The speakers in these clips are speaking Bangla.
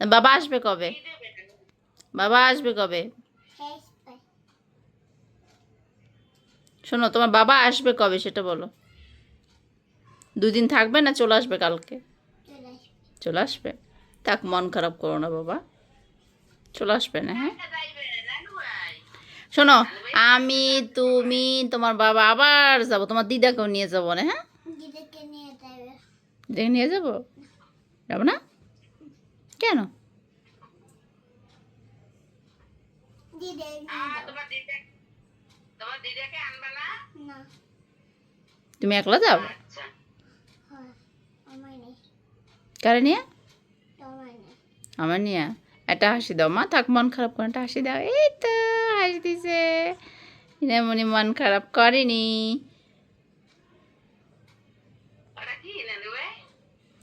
বাবা আসবে কবে? বাবা আসবে কবে? শোনো তোমার বাবা আসবে কবে সেটা বলো। দুদিন থাকবে না চলে আসবে কালকে? চলে আসবে। তাক মন খারাপ করো না বাবা। চলে আসবে না হ্যাঁ? শোনো আমি তুমি তোমার বাবা আবার যাব। তোমার দিদাকেও নিয়ে যাব না হ্যাঁ? দিদিকে নিয়ে যাব? যাব না? কেন? তুমি একলা যাও? আচ্ছা। কারে নিয়ে? আমার নিয়ে। একটা হাসি দাও মা। থাক মন খারাপ করে একটা হাসি দাও। এই তো হাসি দিছে। এমনি মন খারাপ করেনি।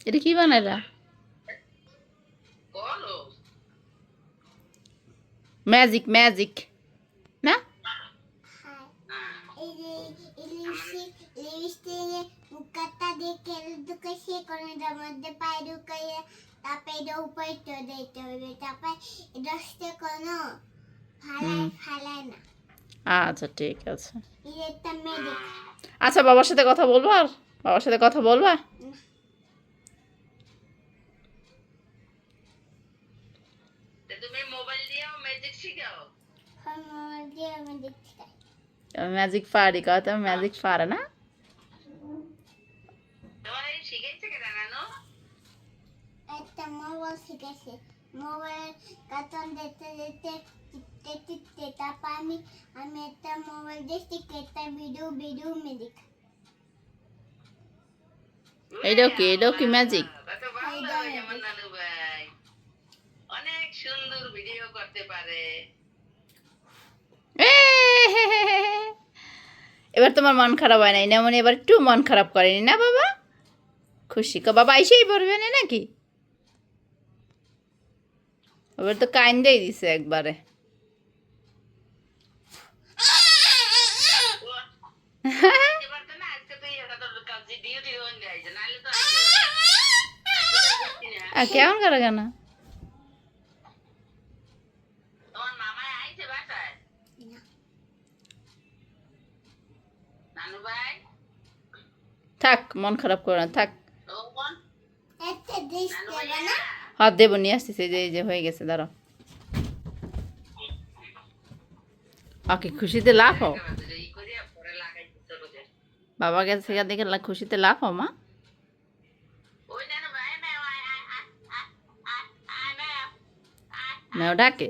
এটা কি বানাইলা? ফালায় ফালায় না আচ্ছা ঠিক আছে। আচ্ছা বাবার সাথে কথা বলব আর? বাবার সাথে কথা বলবা? তুমি মোবাইল ম্যাজিক আমি দেখতে চাই ম্যাজিক পারি ম্যাজিক পারে না? একটা মোবাইল শিখেছে মোবাইল কার্টুন দেখতে দেখতে টিপতে টিপতে তারপর আমি আমি একটা মোবাইল দেখছি একটা ভিডিও ভিডিও মেডিক এটাও কি এটাও কি ম্যাজিক সুন্দর ভিডিও করতে পারে। এবার তোমার মন খারাপ হয় নাই না মানে এবার একটু মন খারাপ করেনি না বাবা? খুশি। কো বাবা এসেই পড়বে না নাকি? এবার তো কাইন্দেই দিছে একবারে। কেমন তো না আজকে তুই এটা তোর কাছে ডিউটি হয়ে যাইছে নাহলে তো আর কেমন করে কেন তোমার মামাই আইছে বাসায় নানু ভাই থাক মন খারাপ করে না থাক হাত দেবো নিয়ে আসতেছে যে এই যে হয়ে গেছে দাঁড়াও ওকে খুশিতে লাভ হও বাবা গেছে সেখান থেকে খুশিতে লাভ হও মে মেয়েও ডাকে